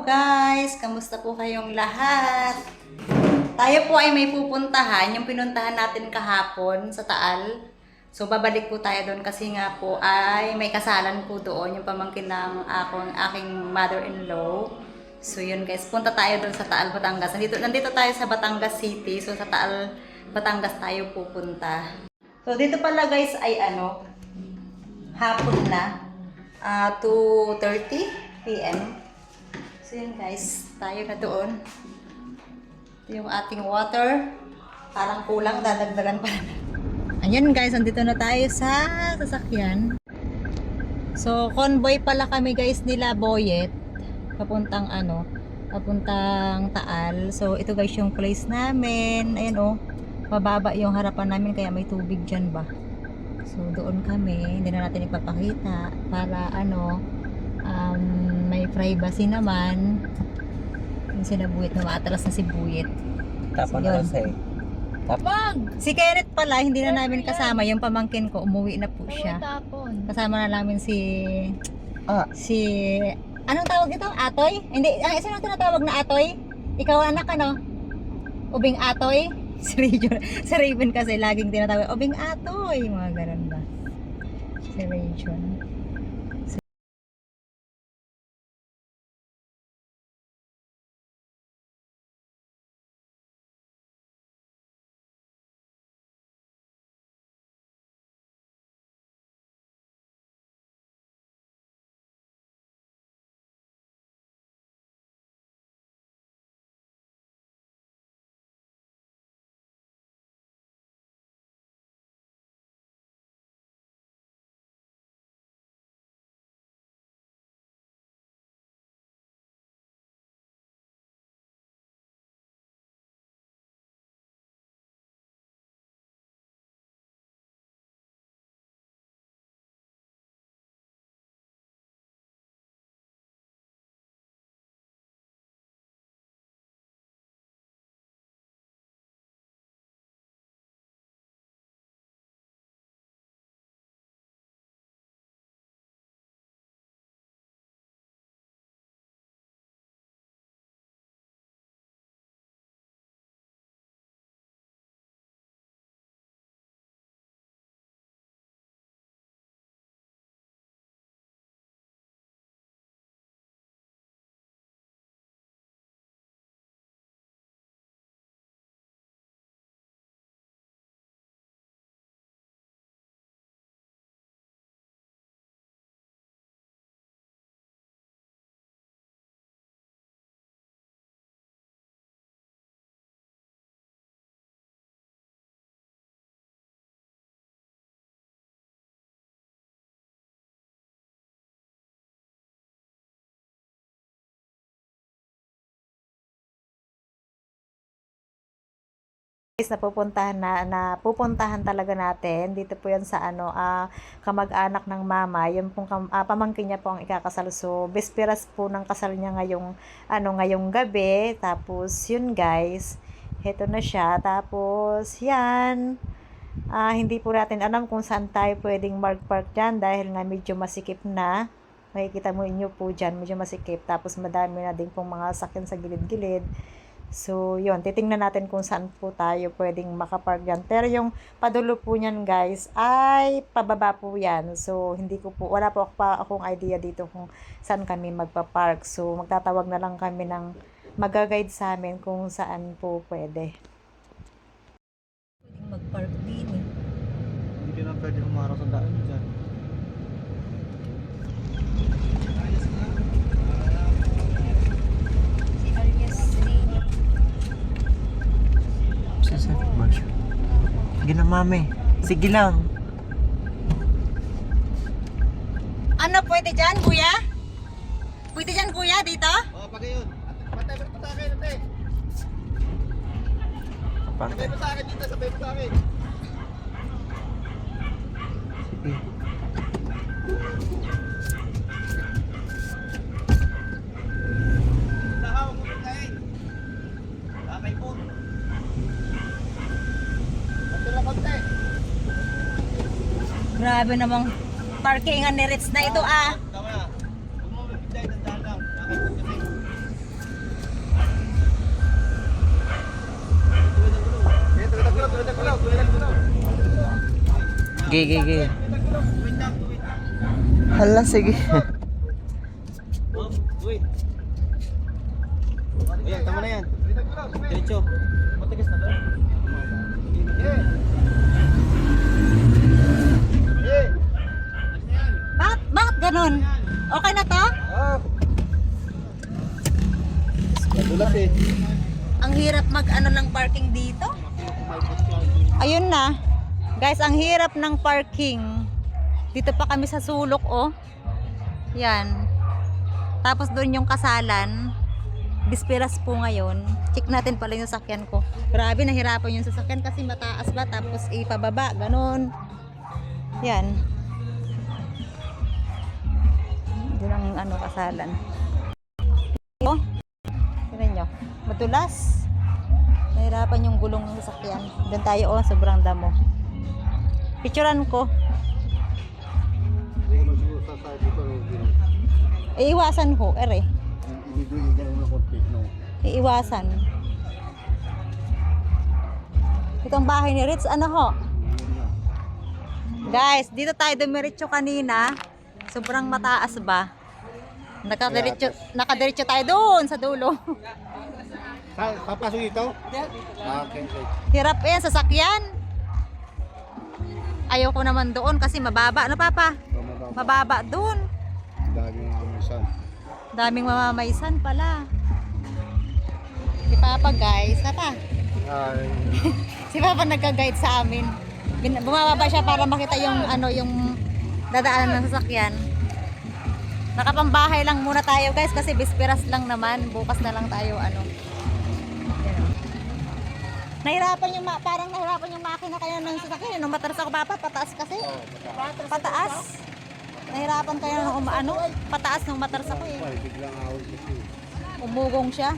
guys! Kamusta po kayong lahat? Tayo po ay may pupuntahan, yung pinuntahan natin kahapon sa Taal. So babalik po tayo doon kasi nga po ay may kasalan po doon, yung pamangkin ng akong, aking mother-in-law. So yun guys, punta tayo doon sa Taal, Batangas. Nandito, nandito tayo sa Batangas City, so sa Taal, Batangas tayo pupunta. So dito pala guys ay ano, hapon na, ah 2.30 p.m. So yun guys, tayo na doon. Ito yung ating water. Parang kulang, dadagdagan pa. Ayan guys, andito na tayo sa sasakyan. So, convoy pala kami guys nila Boyet. Papuntang ano, papuntang Taal. So, ito guys yung place namin. Ayan oh, mababa yung harapan namin kaya may tubig dyan ba. So, doon kami. Hindi na natin ipapakita para ano, um, may privacy naman. Yung sila Buyet na maatras na si Buyet. Tapon na kasi. Wag! Si Kenneth pala, hindi na namin kasama. Yung pamangkin ko, umuwi na po siya. tapon. Kasama na namin si... Ah. Si... Anong tawag ito? Atoy? Hindi, ang isa na tinatawag na Atoy? Ikaw anak ano? Ubing Atoy? Si Raven, si Raven kasi laging tinatawag, Ubing Atoy! Mga ganun ba? Si Raven. Guys napupuntahan na, na pupuntahan talaga natin. Dito po yan sa ano ah, kamag-anak ng mama. Yun pong kam, ah, pamangkin niya po ang ikakasal. So besperas po ng kasal niya ngayong ano ngayong gabi. Tapos yun guys. Heto na siya. Tapos yan. Ah, hindi po natin alam kung saan tayo pwedeng mark park dyan dahil nga medyo masikip na. Makikita mo inyo po dyan medyo masikip. Tapos madami na din pong mga sakyan sa gilid-gilid So, yun, titingnan natin kung saan po tayo pwedeng makapark dyan. Pero yung padulo po niyan, guys, ay pababa po yan. So, hindi ko po, wala po pa akong idea dito kung saan kami magpa-park. So, magtatawag na lang kami ng magaguide sa amin kung saan po pwede. Pwedeng mag-park din eh. Hindi na pwede humarap sa daan dyan. Sasa, March. Sige na, mami. Sige lang. Ano, pwede dyan, kuya? Pwede dyan, kuya, dito? Oh, pagay yun. Patay mo sa akin, ate. Sabay mo sa akin dito, sabay mo sa akin. Sige. Grabe namang parkingan ni Ritz na ito ah. Gigi, gigi. Hala, sige. Oh, Ayan, tama na yan. Diretso. Matigas na doon. Ganun? Okay na to? Eh. Ang hirap mag ano ng parking dito. Ayun na. Guys, ang hirap ng parking. Dito pa kami sa sulok, oh. Yan. Tapos doon yung kasalan. Bisperas po ngayon. Check natin pala yung sasakyan ko. Grabe, nahirapan yung sasakyan kasi mataas ba tapos ipababa. Ganon. Yan. Ang ano kasalan. Oh. Tingnan nyo. Madulas. Nahirapan yung gulong ng sasakyan. Doon tayo, oh, sobrang damo. Picturean ko. Iiwasan ho, ere. Iiwasan. Itong bahay ni Ritz, ano ho? Guys, dito tayo dumiretso kanina. Sobrang mataas ba? Nakadiretso, nakadiretso tayo doon sa dulo. Papasok dito? Ah, okay. Hirap yan, sasakyan. Ayoko naman doon kasi mababa. Ano papa? Mababa doon. Dami ng isan. Daming mamamaysan pala. Si Papa guys, Papa. Si Papa nagka-guide sa amin. Bumababa siya para makita yung ano yung dadaanan ng sasakyan. Nakapambahay lang muna tayo guys kasi bisperas lang naman. Bukas na lang tayo ano. Nahirapan yung parang nahirapan yung makina kaya ng sasakyan. Nung matras ako papa, pataas kasi. Pataas. Nahirapan kaya nung umaano, pataas nung matras ako eh. Umugong siya.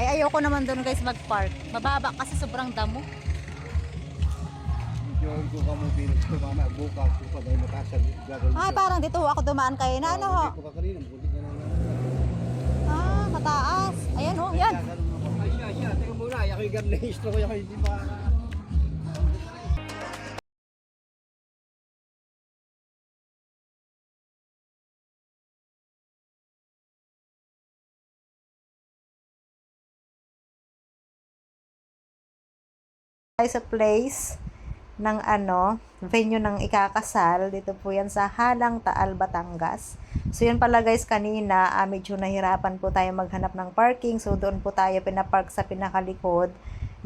Eh ayoko naman doon guys mag-park. Mababa kasi sobrang damo. Ko ka mo bilang sa mama. Bukas ko pa dahil matasan. Gagawin Ay parang dito ako dumaan kayo na ano ho. ko pa kanina. Buti ka na Ah, mataas. Ayan oh, yan. Ay, siya, siya. Teka muna. Ako'y garnehistro ko. Ako'y hindi pa. sa place ng ano, venue ng ikakasal. Dito po yan sa Halang Taal, Batangas. So yan pala guys, kanina ah, medyo nahirapan po tayo maghanap ng parking. So doon po tayo pinapark sa pinakalikod.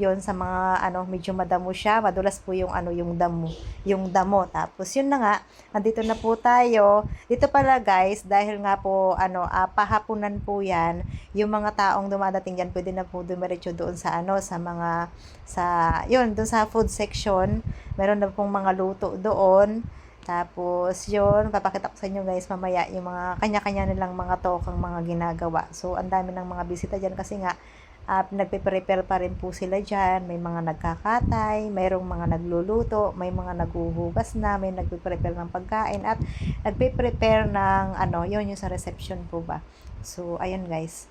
Yon sa mga ano, medyo madamo siya. Madulas po yung ano, yung damo, yung damo. Tapos yun na nga, nandito na po tayo. Dito pala guys, dahil nga po ano, ah, pahapunan po yan, yung mga taong dumadating diyan pwede na po dumiretso doon sa ano, sa mga sa yun, doon sa food section. Meron na pong mga luto doon. Tapos, yun, papakita ko sa inyo guys mamaya yung mga kanya-kanya nilang mga tokang mga ginagawa. So, ang dami ng mga bisita dyan kasi nga, uh, nagpe-prepare pa rin po sila dyan. May mga nagkakatay, mayroong mga nagluluto, may mga naghuhugas na, may nagpe-prepare ng pagkain, at nagpe-prepare ng, ano, yun yung sa reception po ba. So, ayun guys.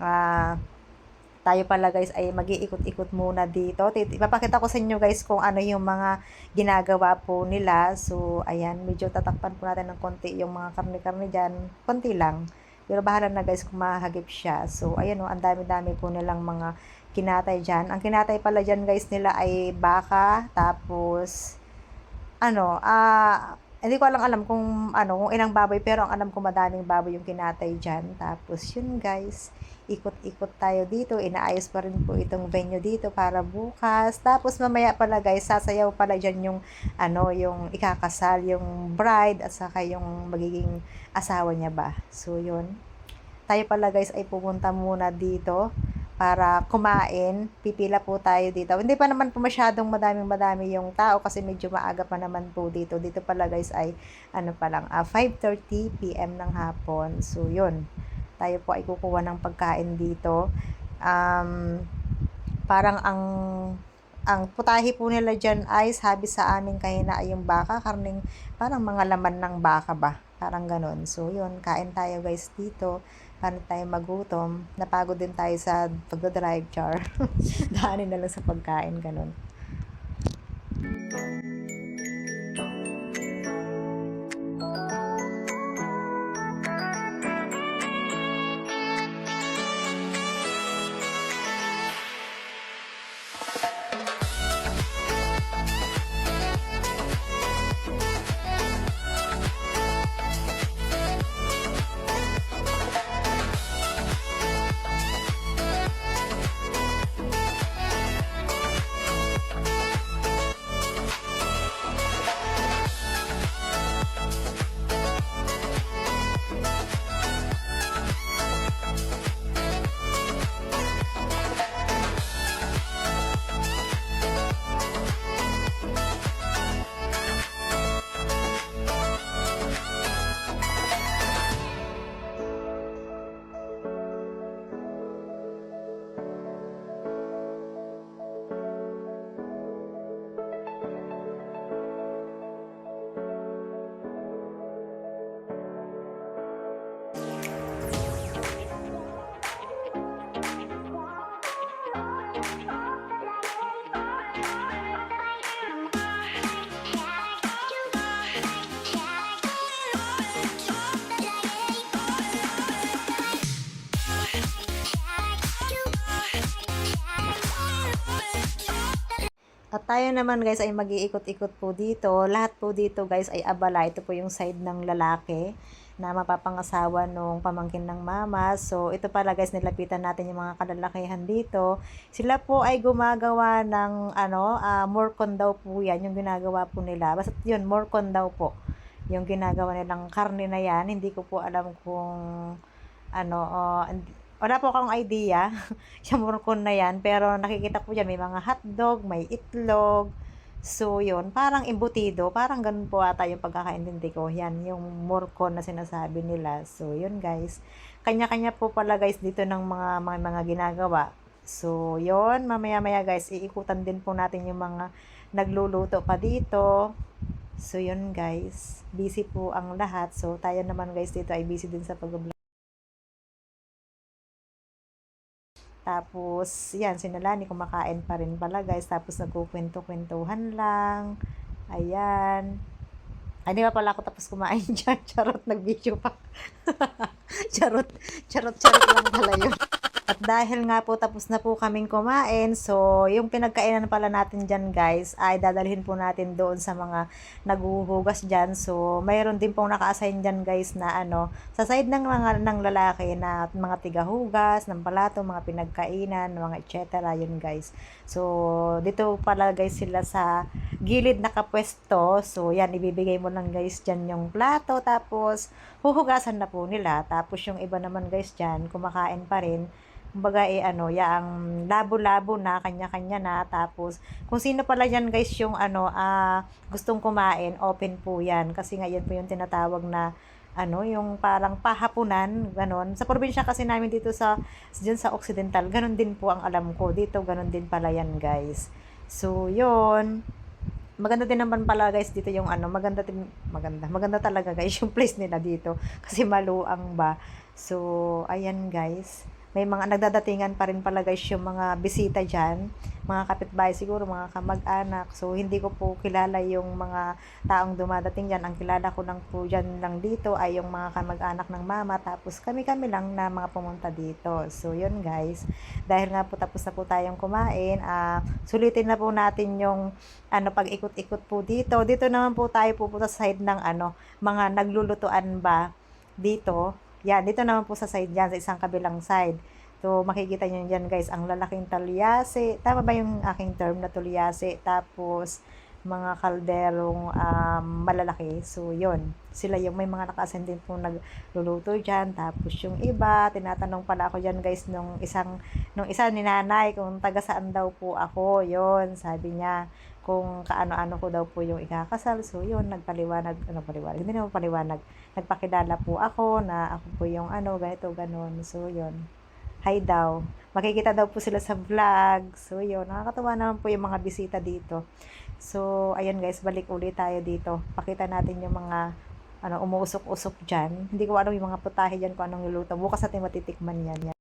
Ah, tayo pala guys ay mag-iikot-ikot muna dito. Ipapakita ko sa inyo guys kung ano yung mga ginagawa po nila. So, ayan, medyo tatakpan po natin ng konti yung mga karne-karne dyan. Konti lang. Pero bahala na guys kung mahagip siya. So, ayan o, ang dami-dami po nilang mga kinatay dyan. Ang kinatay pala dyan guys nila ay baka, tapos, ano, ah, hindi ko lang alam kung ano, kung ilang baboy, pero ang alam ko madaming baboy yung kinatay dyan. Tapos, yun guys, ikot-ikot tayo dito. Inaayos pa rin po itong venue dito para bukas. Tapos mamaya pala guys, sasayaw pala dyan yung ano, yung ikakasal, yung bride at saka yung magiging asawa niya ba. So yun. Tayo pala guys ay pupunta muna dito para kumain. Pipila po tayo dito. Hindi pa naman po masyadong madaming madami yung tao kasi medyo maaga pa naman po dito. Dito pala guys ay ano pa lang, ah, 5.30 p.m. ng hapon. So yun tayo po ay kukuha ng pagkain dito. Um, parang ang ang putahe po nila dyan ay sabi sa amin kahina yung baka, karning parang mga laman ng baka ba. Parang ganun. So, yun, kain tayo guys dito. Paano tayo magutom? Napagod din tayo sa pagdadrive, char. Daanin na lang sa pagkain, ganun. At tayo naman guys ay mag-iikot-ikot po dito. Lahat po dito guys ay abala. Ito po yung side ng lalaki na mapapangasawa nung pamangkin ng mama. So ito pala guys nilapitan natin yung mga kalalakihan dito. Sila po ay gumagawa ng ano, ah, morcon daw po yan. Yung ginagawa po nila. Basta yun, morcon daw po. Yung ginagawa nilang karne na yan. Hindi ko po alam kung ano, and- wala po akong idea morcon na yan. Pero nakikita ko dyan, may mga hotdog, may itlog. So, yun, parang embutido. Parang ganun po ata yung pagkakaintindi ko. Yan, yung morcon na sinasabi nila. So, yun guys. Kanya-kanya po pala guys dito ng mga, mga, mga ginagawa. So, yun, mamaya-maya guys, iikutan din po natin yung mga nagluluto pa dito. So, yun guys. Busy po ang lahat. So, tayo naman guys dito ay busy din sa pag-vlog. Tapos, yan, sinalani, kumakain pa rin pala guys. Tapos, nagkukwento-kwentuhan lang. Ayan. Ay, di ba pala ako tapos kumain dyan? Charot, nag-video pa. charot, charot, charot lang pala yun. At dahil nga po tapos na po kaming kumain, so yung pinagkainan pala natin dyan guys, ay dadalhin po natin doon sa mga naguhugas dyan. So mayroon din pong naka-assign dyan guys na ano, sa side ng mga ng lalaki na mga tigahugas, ng palato, mga pinagkainan, mga etc. yun guys. So dito pala guys sila sa gilid nakapwesto. So yan, ibibigay mo lang guys dyan yung plato, tapos huhugasan na po nila. Tapos yung iba naman guys dyan, kumakain pa rin kumbaga eh ano, yaang labo-labo na, kanya-kanya na, tapos kung sino pala yan guys yung ano, ah, gustong kumain, open po yan, kasi ngayon po yung tinatawag na ano, yung parang pahapunan, ganon. Sa probinsya kasi namin dito sa, dyan sa Occidental, ganon din po ang alam ko. Dito, ganon din pala yan, guys. So, yun. Maganda din naman pala, guys, dito yung ano, maganda din, maganda, maganda talaga, guys, yung place nila dito. Kasi maluang ba. So, ayan, guys may mga nagdadatingan pa rin pala guys yung mga bisita dyan, mga kapitbahay siguro, mga kamag-anak. So, hindi ko po kilala yung mga taong dumadating dyan. Ang kilala ko lang po dyan lang dito ay yung mga kamag-anak ng mama. Tapos kami-kami lang na mga pumunta dito. So, yun guys. Dahil nga po tapos na po tayong kumain, ah sulitin na po natin yung ano, pag-ikot-ikot po dito. Dito naman po tayo pupunta sa side ng ano, mga naglulutuan ba dito. Yan, dito naman po sa side dyan, sa isang kabilang side. So, makikita nyo dyan guys, ang lalaking talyase. Tama ba yung aking term na tulyase? Tapos, mga kalderong um, malalaki. So, yon Sila yung may mga naka-ascend po nagluluto dyan. Tapos, yung iba, tinatanong pala ako dyan guys, nung isang, nung isa ni nanay, kung taga saan daw po ako. yon sabi niya kung kaano-ano ko daw po yung ikakasal. So, yun, nagpaliwanag, ano paliwanag, hindi naman paliwanag, nagpakilala po ako na ako po yung ano, ganito, ganon. So, yun. Hi daw. Makikita daw po sila sa vlog. So, yun. Nakakatawa naman po yung mga bisita dito. So, ayun guys, balik ulit tayo dito. Pakita natin yung mga ano, umuusok-usok dyan. Hindi ko alam yung mga putahe dyan kung anong niluto. Bukas natin matitikman yan. yan.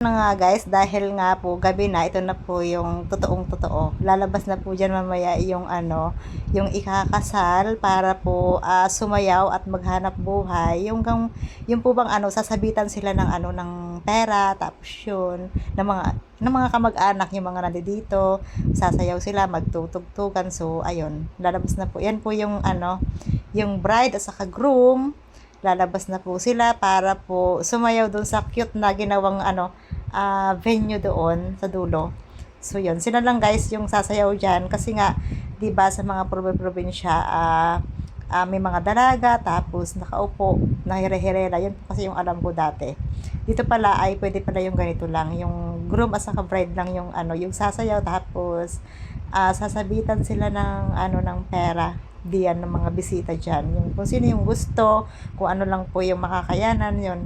Na nga guys, dahil nga po gabi na, ito na po yung totoong totoo. Lalabas na po dyan mamaya yung ano, yung ikakasal para po ah, sumayaw at maghanap buhay. Yung, gang, yung po bang ano, sasabitan sila ng ano, ng pera, tapos yun, ng mga, ng mga kamag-anak, yung mga nandito, sasayaw sila, magtutugtugan. So, ayun, lalabas na po. Yan po yung ano, yung bride at saka groom, lalabas na po sila para po sumayaw doon sa cute na ginawang ano ah, venue doon sa dulo. So yun, sila lang guys yung sasayaw diyan kasi nga 'di ba sa mga prob- probinsya ah, ah, may mga dalaga tapos nakaupo, nahire-hirela. Yun kasi yung alam ko dati. Dito pala ay pwede pala yung ganito lang, yung groom at saka bride lang yung ano, yung sasayaw tapos ah, sasabitan sila ng ano ng pera diyan ng mga bisita diyan. Yung kung sino yung gusto, kung ano lang po yung makakayanan, yun.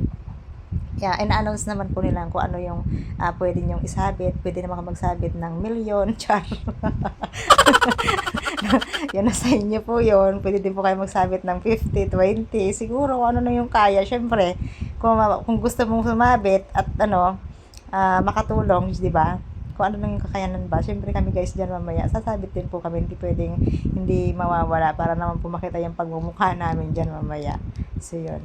Yeah, in-announce naman po nila kung ano yung ah, pwede nyong isabit. Pwede naman magsabit ng milyon, char. yun na sa inyo po yun. Pwede din po kayo magsabit ng 50, 20. Siguro ano na yung kaya. Siyempre, kung, kung gusto mong sumabit at ano, ah, makatulong, di ba? Kung ano nang kakayanan ba. Siyempre kami guys dyan mamaya, sasabit din po kami. Hindi pwedeng hindi mawawala para naman po makita yung pagmumukha namin dyan mamaya. So, yun.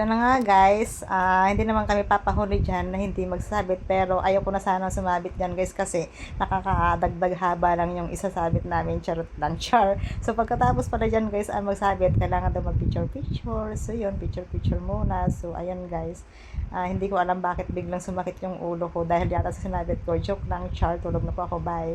Ito na nga guys, Ah, hindi naman kami papahuli dyan na hindi magsabit pero ayaw ko na sana sumabit dyan guys kasi nakakadagdag haba lang yung isasabit namin charot lang char. So pagkatapos pala dyan guys ay magsabit, kailangan daw mag picture picture. So yun, picture picture muna. So ayan guys, Ah, hindi ko alam bakit biglang sumakit yung ulo ko dahil yata sa sinabit ko. Joke lang char, tulog na po ako, bye.